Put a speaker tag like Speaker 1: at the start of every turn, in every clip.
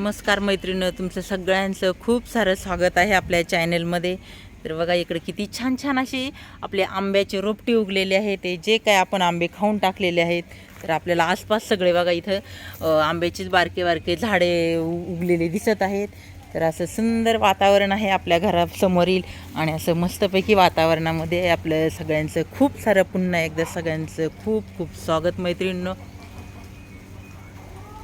Speaker 1: नमस्कार मैत्रिणं तुमचं सगळ्यांचं खूप सारं स्वागत आहे आपल्या चॅनलमध्ये. तर बघा इकडे किती छान छान अशी आपले आंब्याचे रोपटे उगलेले आहेत. ते जे काय आपण आंबे खाऊन टाकलेले आहेत. तर आपल्याला आसपास सगळे बघा इथं आंब्याचीच बारके बारके झाडे उगलेले दिसत आहेत. तर असं सुंदर वातावरण आहे आपल्या घरासमोरील आणि असं मस्तपैकी वातावरणामध्ये आपलं सगळ्यांचं खूप सारं पुन्हा एकदा सगळ्यांचं खूप खूप स्वागत मैत्रिणींनो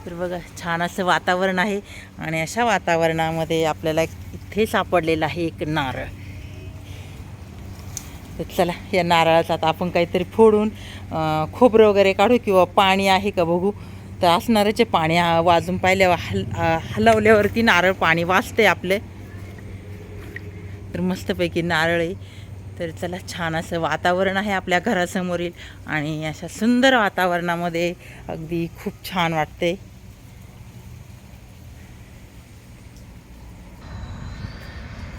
Speaker 1: तर बघा छान असं वातावरण आहे आणि अशा वातावरणामध्ये आपल्याला इथे सापडलेलं आहे एक नारळ. तर चला या नारळाचं आता आपण काहीतरी फोडून खोबरं वगैरे काढू किंवा पाणी आहे का बघू. तर असणारचे पाणी वाजून पाहिल्यावर हल हलवल्यावरती नारळ पाणी वाजते आपले. तर मस्तपैकी नारळ आहे. तर चला छान असं वातावरण आहे आपल्या घरासमोरील आणि अशा सुंदर वातावरणामध्ये अगदी खूप छान वाटते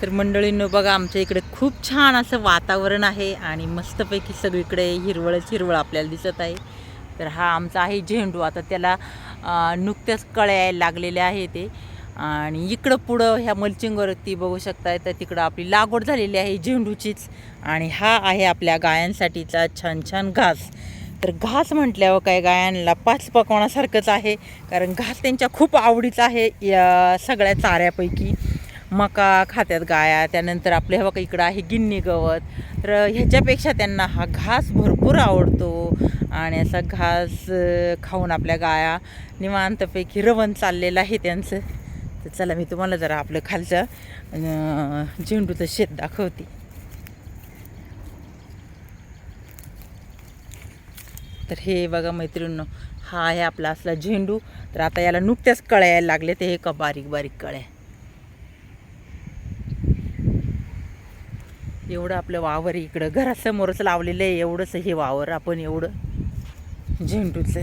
Speaker 1: तर मंडळींनो बघा आमच्या इकडे खूप छान असं वातावरण आहे आणि मस्तपैकी सगळीकडे हिरवळच हिरवळ आपल्याला दिसत आहे. तर हा आमचा आहे झेंडू. आता त्याला नुकत्याच कळ्या लागलेल्या आहे ते. आणि इकडं पुढं ह्या मल्चिंगवरती बघू शकताय तर तिकडं आपली लागवड झालेली आहे झेंडूचीच. आणि हा आहे आपल्या गायांसाठीचा छान छान घास. तर घास म्हटल्यावर काय गायांना पाच पकवण्यासारखंच आहे. कारण घास त्यांच्या खूप आवडीचा आहे या सगळ्या चाऱ्यापैकी. मका खात्यात गाया त्यानंतर आपल्या बघा इकडं आहे गिन्नी गवत. तर ह्याच्यापेक्षा त्यांना हा घास भरपूर आवडतो आणि असा घास खाऊन आपल्या गाया निवांतपैकी रवण चाललेलं आहे त्यांचं. तर चला मी तुम्हाला जरा आपलं खालचं झेंडूचं शेत दाखवते. तर हे बघा मैत्रिणींनो हा आहे आपला असला झेंडू. तर आता याला नुकत्याच कळ्या यायला लागले ते हे का बारीक बारीक कळ्या. एवढं आपलं वावर इकडं. घरासमोरच लावलेलं आहे एवढंच हे वावर आपण एवढं. झेंडूचं.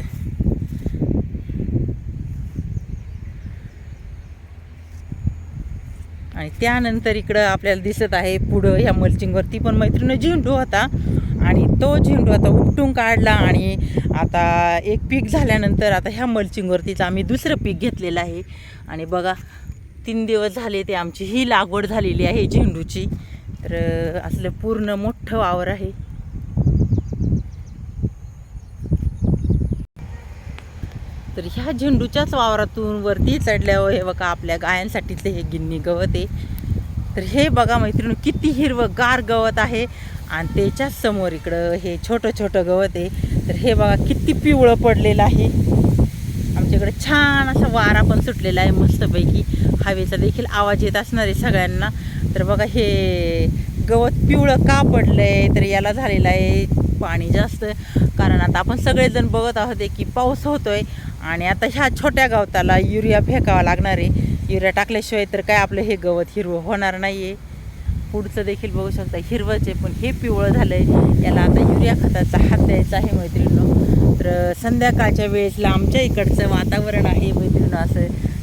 Speaker 1: आणि त्यानंतर इकडं आपल्याला दिसत आहे पुढं ह्या मल्चिंगवरती पण मैत्रिणी झेंडू होता. आणि तो झेंडू आता उपटून काढला आणि आता एक पीक झाल्यानंतर आता ह्या मल्चिंगवरतीच आम्ही दुसरं पीक घेतलेलं आहे. आणि बघा तीन दिवस झाले ते आमची ही लागवड झालेली आहे झेंडूची. तर असलं पूर्ण मोठं वावर आहे. तर ह्या झेंडूच्याच वावरातून वरती चढल्यावर हे बघा आपल्या गायांसाठीचं हे गिन्नी गवत आहे. तर हे बघा मैत्रिणी किती हिरवं गार गवत आहे. आणि त्याच्याच समोर इकडं हे छोटं छोटं गवत आहे. तर हे बघा किती पिवळं पडलेलं आहे. आमच्याकडे छान असा वारा पण सुटलेला आहे मस्तपैकी. हवेचा देखील आवाज येत असणार आहे सगळ्यांना. तर बघा हे गवत पिवळं का पडलं आहे तर याला झालेलं आहे पाणी जास्त. कारण आता आपण सगळेजण बघत आहोत आहे की पाऊस होतोय आणि आता ह्या छोट्या गवताला युरिया फेकावा लागणार आहे. युरिया टाकल्याशिवाय तर काय आपलं हे गवत हिरवं होणार नाही आहे पुढचं देखील बघू शकता. हिरवंच आहे पण हे पिवळं झालं आहे याला आता युरिया खताचा हात द्यायचा आहे मैत्रिणीनं. तर संध्याकाळच्या वेळेसला आमच्या इकडचं वातावरण आहे मैत्रीण असं.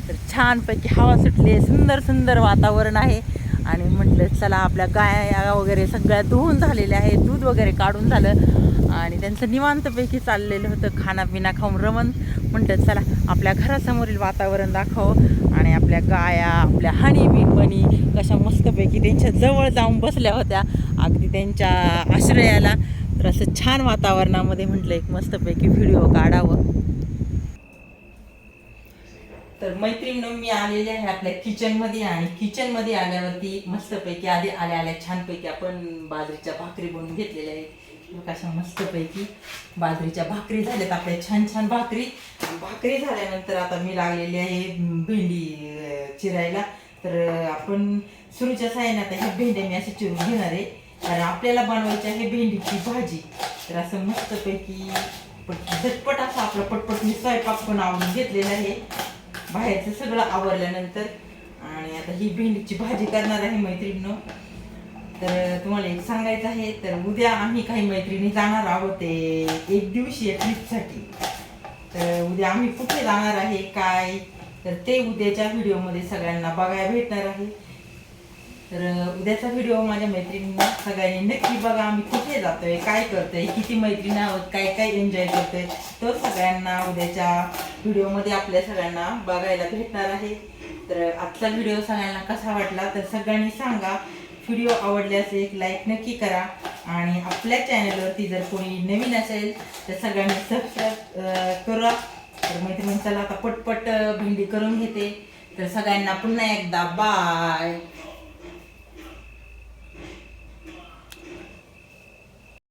Speaker 1: तर छानपैकी हवा सुटली आहे सुंदर सुंदर वातावरण आहे. आणि म्हटलं चला आपल्या गाया वगैरे सगळ्या धुवून झालेल्या आहे दूध वगैरे काढून झालं. आणि त्यांचं निवांतपैकी चाललेलं होतं खानापिना खाऊन रमण. म्हटलं चला आपल्या घरासमोरील वातावरण दाखव आणि आपल्या गाया आपल्या हनी बी बनी कशा मस्तपैकी त्यांच्या जवळ जाऊन बसल्या होत्या. अगदी त्यांच्या आश्रयाला. तर असं छान वातावरणामध्ये म्हटलं एक मस्तपैकी व्हिडिओ काढावं. तर मैत्रीण मी आलेली आहे आपल्या किचनमध्ये आणि किचनमध्ये आल्यावरती मस्तपैकी आधी आल्या आल्या छानपैकी आपण बाजरीच्या भाकरी बनवून घेतलेल्या आहेत. अशा मस्तपैकी बाजरीच्या भाकरी झाल्यात आपल्या छान छान भाकरी. भाकरी झाल्यानंतर आता मी लागलेली आहे भेंडी चिरायला. तर आपण सुरूच्या साह्याने आता ह्या भेंड्या मी अशा चिरून घेणार आहे. आणि आपल्याला बनवायची आहे भेंडीची भाजी. तर असं मस्तपैकी पट- झटपट असं आपलं पटपट मी स्वयंपाक पण आवडून घेतलेला आहे. बाहेरचं सगळं आवरल्यानंतर आणि आता ही भेंडीची भाजी करणार आहे मैत्रिणीनं. तर तुम्हाला एक सांगायचं आहे तर उद्या आम्ही काही मैत्रिणी जाणार आहोत ते एक दिवशीय ट्रीपसाठी तर उद्या आम्ही कुठे जाणार आहे काय? तर ते उद्याच्या व्हिडिओमध्ये सगळ्यांना बघायला भेटणार आहे. तर उद्याचा व्हिडिओ माझ्या मैत्रिणींना सगळ्यांनी नक्की बघा आम्ही कुठे जातोय काय करतोय किती मैत्रिणी आहोत काय काय एन्जॉय करतोय तो सगळ्यांना उद्याच्या व्हिडिओमध्ये आपल्या सगळ्यांना बघायला भेटणार आहे. तर आजचा व्हिडिओ सगळ्यांना कसा वाटला तर सगळ्यांनी सांगा. व्हिडिओ आवडल्यास एक लाईक नक्की करा आणि आपल्या चॅनलवरती जर कोणी नवीन असेल तर सगळ्यांनी सबस्क्राईब करा. तर मैत्रिणी चला आता पटपट भेंडी करून घेते. तर सगळ्यांना पुन्हा एकदा बाय